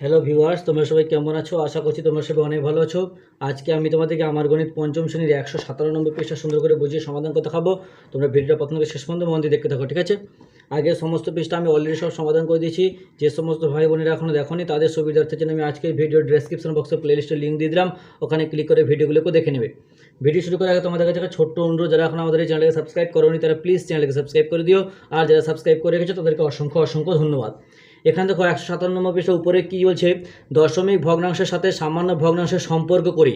Hello viewers তোমরা সবাই কেমন আছো? আশা করছি তোমরা সবাই অনেক ভালো আছো। আজকে আমি তোমাদেরকে আমার গণিত পঞ্চম শ্রেণির একশো সাতান্ন নম্বর পৃষ্ঠা সুন্দর করে বুঝিয়ে সমাধান করতে খাব। তোমরা ভিডিওটা প্রথম শেষ পর্যন্ত মন দিয়ে দেখতে থাকো, ঠিক আছে? আগে সমস্ত পৃষ্ঠা আমি অলরেডি সব সমাধান করে দিয়েছি। যে সমস্ত ভাই বোনেরা এখনও দেখোনি, তাদের সুবিধার্থের জন্য আমি আজকে ভিডিও ডেসক্রিপশন বক্সে প্লেলিস্টের লিঙ্ক দিয়ে দিলাম। ওখানে ক্লিক করে ভিডিওগুলোকে দেখে নেবে। ভিডিও শুরু করার আগে তোমাদের কাছে একটা ছোট্ট অনুরোধ, যারা এখন আমাদের এই চ্যানেলকে সাবস্ক্রাইব করোনি, তারা প্লিজ চ্যানেলকে সাবস্ক্রাইব করে দিও। আর যারা সাবস্ক্রাইব করে রেখেছো, তাদেরকে অসংখ্য অসংখ্য ধন্যবাদ। এখানে দেখো একশো সাতান্ন নম্বর পৃষ্ঠা উপরে কী বলছে? দশমিক ভগ্নাংশের সাথে সামান্য ভগ্নাংশের সম্পর্ক করি।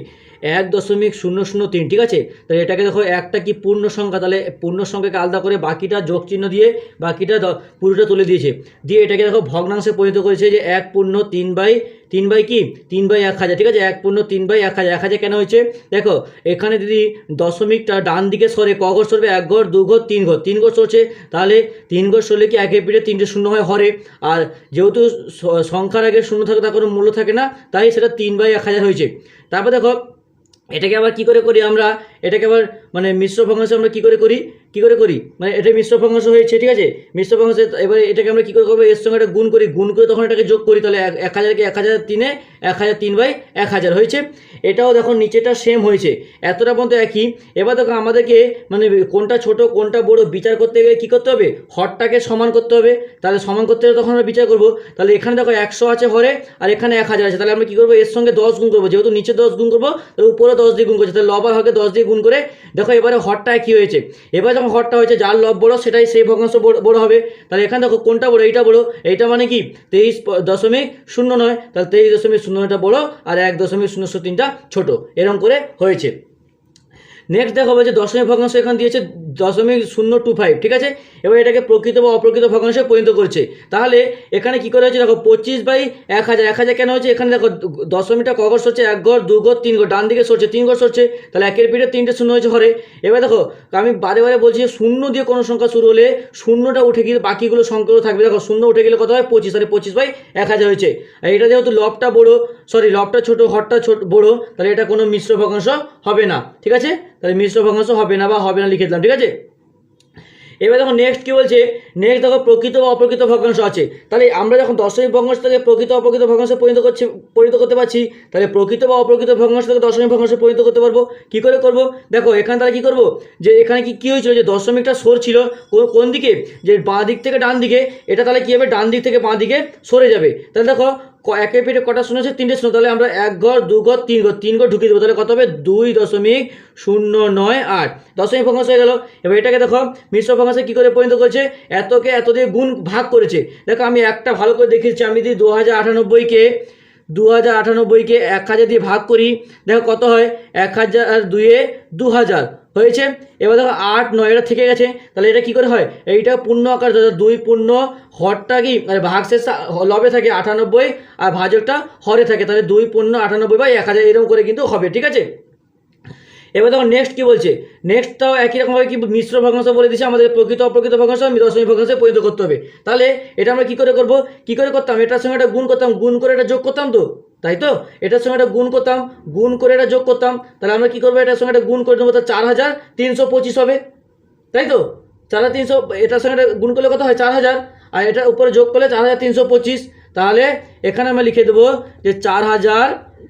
এক দশমিক শূন্য শূন্য তিন, ঠিক আছে? তাহলে এটাকে দেখো একটা কি পূর্ণ সংখ্যা? তাহলে পূর্ণ সংখ্যাকে আলাদা করে বাকিটা যোগ চিহ্ন দিয়ে বাকিটা পুরোটা তুলে দিয়েছে। দিয়ে এটাকে দেখো ভগ্নাংশে পরিণত করেছে যে এক পূর্ণ তিন বাই তিন বাই কি? তিন বাই এক হাজার, ঠিক আছে? এক পূর্ণ তিন বাই এক হাজার। এক হাজার কেন হয়েছে? দেখো, এখানে যদি দশমিকটা ডান দিকে সরে, ক ঘর সরবে? এক ঘর, দু ঘর, তিন ঘর। তিন ঘর সরছে, তাহলে তিন ঘর সরলে কি একের পিঠে তিনটে শূন্য হয় হরে? আর যেহেতু সংখ্যার আগে শূন্য থাকে, তার কোনো মূল্য থাকে না, তাই সেটা তিন বাই এক হাজার হয়েছে। তারপর দেখো, এটাকে আবার কি করে করি আমরা? এটাকে আবার মানে মিশ্র ভগ্নাংশ আমরা কি করে করি? কি করে করি? মানে এটা মিশ্র ভগ্নাংশ হয়েছে, ঠিক আছে? মিশ্র ভগ্নাংশ এবার এটাকে আমরা কি করে করব? এর সঙ্গে একটা গুণ করি। গুণ করে তখন এটাকে যোগ করি। তাহলে এক- হাজারকে এক হাজার তিনে এক হাজার তিন বাই এক হাজার হয়েছে। এটাও দেখো নিচেটা সেম হয়েছে। এতটা পর্যন্ত একই। এবার দেখো আমাদেরকে মানে কোনটা ছোট, কোনটা বড় বিচার করতে গেলে কী করতে হবে? হরটাকে সমান করতে হবে। তাহলে সমান করতে গেলে তখন আমরা বিচার করব। তাহলে এখানে দেখো একশো আছে হরে, আর এখানে এক হাজার আছে। তাহলে আমরা কী করব? এর সঙ্গে দশ গুণ করব। যেহেতু নিচে দশ গুণ করব, তাহলে উপরে দশ দিয়ে গুণ করছে। তাহলে লবার হকে দশ দিয়ে গুণ করে। দেখো এবারে হরটায় কী হয়েছে? এবার যখন হরটা হয়েছে, যার লব বড়ো, সেটাই সেই ভগ্নাংশ বড়- হবে। তাহলে এখানে দেখো কোনটা বড়, এইটা বড়। এইটা মানে কি? তেইশ দশমিক শূন্য নয়। তাহলে তেইশ দশমিক শূন্য নয়টা বড় আর এক দশমিক শূন্য তিনটা ছোটো। এরকম করে হয়েছে। নেক্সট দেখো যে দশমিক ভগ্নাংশ এখানে দিয়েছে দশমিক শূন্য টু ফাইভ ঠিক আছে? এবার এটাকে প্রকৃত বা অপ্রকৃত ভগ্নাংশে পরিণত করছে। তাহলে এখানে কি করে হচ্ছে দেখো, পঁচিশ বাই এক হাজার এক হাজার কেন হচ্ছে এখানে দেখো, দশমিকটা কগর সরছে? এক ঘর, দু ঘর, তিন ঘর, ডান দিকে সরছে, তিন ঘর সরছে। তাহলে একের পিঠে তিনটে শূন্য হয়েছে হরে এবার দেখো, আমি বারে বারে বলছি শূন্য দিয়ে কোনো সংখ্যা শুরু হলে শূন্যটা উঠে গিয়ে বাকিগুলো সংখ্যাগুলো থাকবে। দেখো, শূন্য উঠে গেলে কত হয়? পঁচিশ, তাহলে পঁচিশ বাই এক হাজার হয়েছে। আর এটা যেহেতু লবটা বড় সরি লবটা ছোট, হরটা ছোট, বড়, তাহলে এটা কোনো মিশ্র ভগ্নাংশ হবে না, ঠিক আছে? তাহলে মিশ্র ভগ্নাংশ হবে না বা হবে না লিখে দিলাম, ঠিক আছে? এবার দেখো নেক্সট কি বলছে? নেক্সট দেখো প্রকৃত বা অপ্রকৃত ভগ্নাংশ আছে। তাহলে আমরা যখন দশমিক ভগ্নাংশ থেকে প্রকৃত অপ্রকৃত ভগ্নাংশে পরিণত করছি, পরিণত করতে পারছি, তাহলে প্রকৃত বা অপ্রকৃত ভগ্নাংশ থেকে দশমিক ভগ্নাংশে পরিণত করতে পারব। কী করে করব? দেখো এখানে তাহলে কী করব? যে এখানে কি, কী হয়েছিল? যে দশমিকটা সর ছিল কোন- দিকে? যে বাঁ দিক থেকে ডান দিকে, এটা তাহলে কী হবে? ডান দিক থেকে বাঁ দিকে সরে যাবে। তাহলে দেখো একের পিঠে কটা শূন্য আছে? তিনটে শূন্য। তাহলে আমরা এক ঘর, দু ঘর, তিন ঘর তিন ঘর ঢুকিয়ে দেবো। তাহলে কত হবে? দুই দশমিক শূন্য নয় আট। দশমিক ভগ্নাংশ হয়ে গেল। এবার এটাকে দেখো, মিশ্র ভগ্নাংশে কী করে পরিণত করেছে? এতকে এত দিয়ে গুণ ভাগ করেছে। দেখো, আমি একটা ভালো করে দেখিয়েছি। আমি যদি দু হাজার আটানব্বইকে দু হাজার আটানব্বইকে এক হাজার দিয়ে ভাগ করি, দেখো কত হয়? এক হাজার দুইয়ে দু হাজার হয়েছে। এবার দেখো আট, নয়, এটা থেকে গেছে। তাহলে এটা কি করে হয়? এইটা পূর্ণ আকার দুই পূর্ণ হরটা কি? মানে ভাগ শেষ লবে থাকে আটানব্বই আর ভাজকটা হরে থাকে। তাহলে দুই পূর্ণ আটানব্বই বা এক হাজার, এরকম করে কিন্তু হবে, ঠিক আছে? এবার দেখো নেক্সট কি বলছে? নেক্সটটাও একই রকমভাবে কি মিশ্র ভগ্নাংশ বলে দিচ্ছে আমাদের প্রকৃত অপ্রকৃত ভগ্নাংশ দশমিক ভগ্নাংশে পরিণত করতে হবে। তাহলে এটা আমরা কি করে করব? কি করে করতাম? এটার সঙ্গে একটা গুণ করতাম। গুণ করে এটা যোগ করতাম তো? তাই তো? এটার সঙ্গে একটা গুণ করতাম, গুণ করে এটা যোগ করতাম, তাহলে আমরা কী করব? এটার সঙ্গে একটা গুণ করে দেবো তাহলে চার হাজার তিনশো পঁচিশ হবে। তাই তো? চার হাজার তিনশো, এটার সঙ্গে একটা গুণ করলে কত হয়? চার হাজার আর এটার উপরে যোগ করলে চার হাজার তিনশো পঁচিশ। তাহলে এখানে আমরা লিখে দেবো যে চার হাজার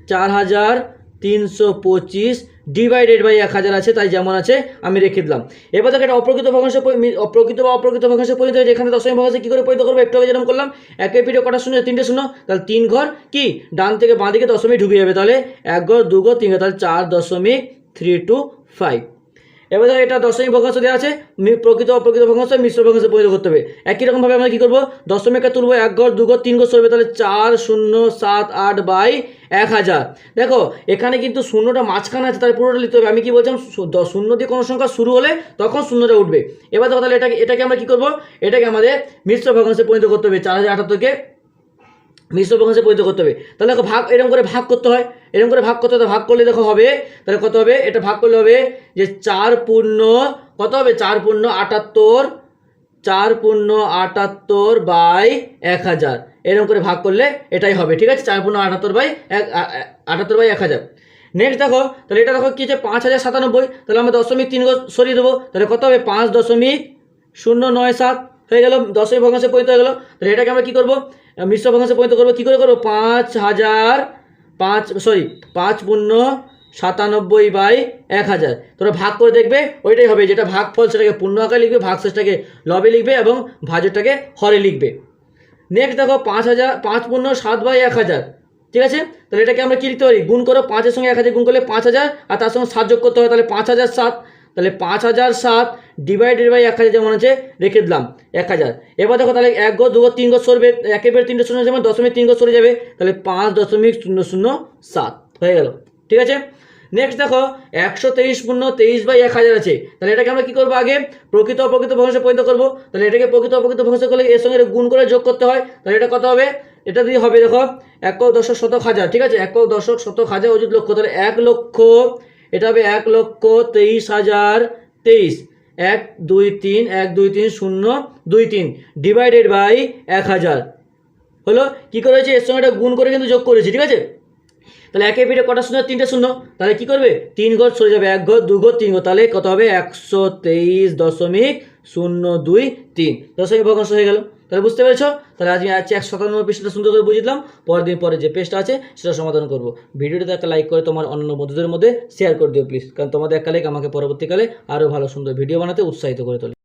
চার হাজার তিনশো পঁচিশ ডিভাইডেড বাই এক হাজার আছে, তাই যেমন আছে, আমি রেখে দিলাম। এবার দেখো একটা অপ্রকৃত ভগ্নাংশ পরি- অপ্রকৃত বা অপ্রকৃত ভগ্নাংশ পরিণত হয়েছে, এখানে দশমিক ভগ্নাংশে কী করে পরিণত করব, একটু আগে যেরকম করলাম, একের পিঠে কটা শূন্য, তিনটে শূন্য, তাহলে তিন ঘর কি? ডান থেকে বাঁ দিকে দশমিক ঢুকে যাবে, তাহলে এক ঘর, দু ঘর, তিন ঘর, তাহলে চার দশমিক থ্রি টু ফাইভ এবার ধরো এটা দশমিক ভগ্নাংশ দেওয়া আছে প্রকৃত অপ্রকৃত ভগ্নাংশ মিশ্র ভগ্নাংশে পরিণত করতে হবে। একই রকমভাবে আমরা কী করব? দশমিকটা তুলবো এক ঘর দু ঘর তিন ঘর সরবে, তাহলে চার শূন্য সাত আট বাই এক হাজার। দেখো, এখানে কিন্তু শূন্যটা মাঝখানে আছে, তাহলে পুরোটা লিখতে হবে। আমি কি বলছিলাম? শূন্য দিয়ে কোনো সংখ্যা শুরু হলে তখন শূন্যটা উঠবে। এবার দেখো তাহলে এটাকে এটাকে আমরা কী করব? এটাকে আমাদের মিশ্র ভগ্নাংশে পরিণত করতে হবে। চার হাজার আটাত্তরকে মিশ্র ভগ্নাংশে পরিণত করতে হবে। তাহলে ভাগ এরকম করে ভাগ করতে হয়। এরকম করে ভাগ করতে ভাগ করলে দেখো হবে, তাহলে কত হবে? এটা ভাগ করলে হবে যে চার পূর্ণ, কত হবে? চার পূর্ণ আটাত্তর, চার পূর্ণ আটাত্তর বাই এক হাজার। এরকম করে ভাগ করলে এটাই হবে, ঠিক আছে? চার পূর্ণ আটাত্তর বাই এক আটাত্তর বাই এক হাজার। নেক্সট দেখো, তাহলে এটা দেখো কি হচ্ছে? পাঁচ হাজার সাতানব্বই, তাহলে আমরা দশমিক তিন সরিয়ে দেবো, তাহলে কত হবে? পাঁচ দশমিক শূন্য নয় সাত হয়ে গেল, দশমিক ভগ্নাংশে পরিণত হয়ে গেলো। তাহলে এটাকে আমরা কী করব? মিশ্র ভগ্নাংশে পরিণত করব, কী করে করব? পাঁচ হাজার পাঁচ সরি পাঁচ পূর্ণ সাতানব্বই বাই এক হাজার। তোরা ভাগ করে দেখবে, ওইটাই হবে, যেটা ভাগ ফল সেটাকে পূর্ণ আকারে লিখবে ভাগ শেষটাকে লবে লিখবে এবং ভাজরটাকে হরে লিখবে। নেক্সট দেখো, পাঁচ হাজার, পাঁচ পূর্ণ সাত বাই এক হাজার। ঠিক আছে? তাহলে এটাকে আমরা কী লিখতে পারি? গুণ করো, পাঁচের সঙ্গে এক হাজার গুণ করলে পাঁচ হাজার, আর তার সঙ্গে সাত যোগ করতে হবে তাহলে পাঁচ হাজার সাত। তাহলে পাঁচ হাজার সাত ডিভাইডেড বাই এক হাজার যেমন আছে, রেখে দিলাম এক হাজার। এবার দেখো তাহলে এক গো দু গো তিন গো সরবে একের বের তিনটে শূন্য যেমন দশমিক তিন গো সরে যাবে, তাহলে পাঁচ দশমিক শূন্য শূন্য সাত হয়ে গেল। ঠিক আছে? নেক্সট দেখো, একশো তেইশ পূর্ণ তেইশ বাই এক হাজার আছে। তাহলে এটাকে আমরা কী করব আগে? প্রকৃত অপ্রকৃত ভগ্নাংশে পরিণত করব। তাহলে এটাকে প্রকৃত অপ্রকৃত ভগ্নাংশ করলে এর সঙ্গে গুণ করে যোগ করতে হয়। তাহলে এটা কত হবে? এটা দিয়ে হবে, দেখো, এক দশক শতক হাজার। ঠিক আছে? এক দশক শতক হাজার অযুত লক্ষ তাহলে এক লক্ষ এটা হবে এক লক্ষ তেইশ হাজার তেইশ। এক, দুই, তিন, এক, দুই, তিন, শূন্য, দুই, তিন। ডিভাইডেড বাই এক হাজার। হলো? কী করেছে? এর সঙ্গে এটা গুণ করে কিন্তু যোগ করেছি, ঠিক আছে? তাহলে একে পিঠে কটা শূন্য? তিনটে শূন্য। তাহলে কি করবে? তিন ঘর সরে যাবে, এক ঘর, দু ঘর, তিন ঘর। তাহলে কত হবে? একশো তেইশ দশমিক শূন্য দুই তিন। দশমিক ভগ্নাংশ হয়ে গেল। তাহলে বুঝতে পেরেছ? তাহলে আজকে আজকে এক সতানব্বই পৃষ্ঠাটা সুন্দর করে বুঝলাম পরের দিন পরে যে পেজটা আছে, সেটা সমাধান করব। ভিডিওটাতে একটা লাইক করে তোমার অন্য বন্ধুদের মধ্যে শেয়ার করে দিও প্লিজ কারণ তোমাদের একটা লাইক আমাকে পরবর্তীকালে আরও ভালো সুন্দর ভিডিও বানাতে উৎসাহিত করে তোলে।